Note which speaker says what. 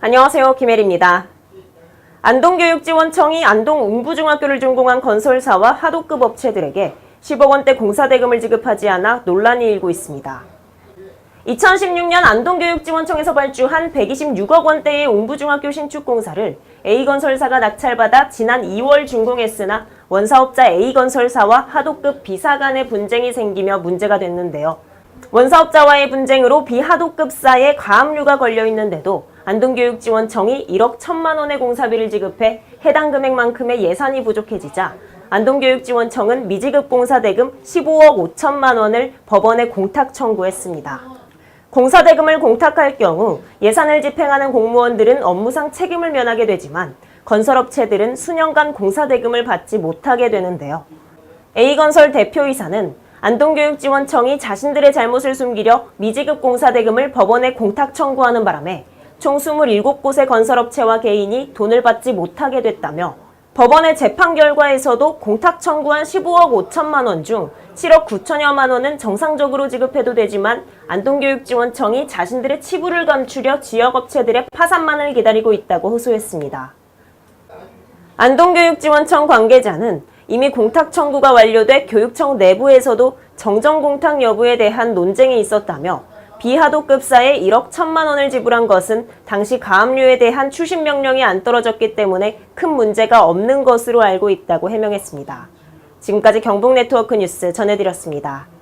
Speaker 1: 안녕하세요. 김혜리입니다. 안동교육지원청이 안동 웅부중학교를 준공한 건설사와 하도급 업체들에게 10억 원대 공사대금을 지급하지 않아 논란이 일고 있습니다. 2016년 안동교육지원청에서 발주한 126억 원대의 웅부중학교 신축공사를 A건설사가 낙찰받아 지난 2월 준공했으나 원사업자 A건설사와 하도급 B사 간의 분쟁이 생기며 문제가 됐는데요. 원사업자와의 분쟁으로 비하도급사에 가압류가 걸려 있는데도 안동교육지원 청이 1억 1천만 원의 공사비를 지급해 해당 금액만큼의 예산이 부족해지자 안동교육지원청은 미지급 공사 대금 15억 5천만 원을 법원에 공탁 청구했습니다. 공사 대금을 공탁할 경우 예산을 집행하는 공무원들은 업무상 책임을 면하게 되지만 건설업체들은 수년간 공사 대금을 받지 못하게 되는데요. A건설 대표이사는 안동교육지원청이 자신들의 잘못을 숨기려 미지급 공사 대금을 법원에 공탁 청구하는 바람에 총 27곳의 건설업체와 개인이 돈을 받지 못하게 됐다며 법원의 재판 결과에서도 공탁 청구한 15억 5천만 원 중 7억 9천여만 원은 정상적으로 지급해도 되지만 안동교육지원청이 자신들의 치부를 감추려 지역업체들의 파산만을 기다리고 있다고 호소했습니다. 안동교육지원청 관계자는 이미 공탁 청구가 완료돼 교육청 내부에서도 정정 공탁 여부에 대한 논쟁이 있었다며 비하도급사에 1억 1천만 원을 지불한 것은 당시 가압류에 대한 추심 명령이 안 떨어졌기 때문에 큰 문제가 없는 것으로 알고 있다고 해명했습니다. 지금까지 경북네트워크 뉴스 전해드렸습니다.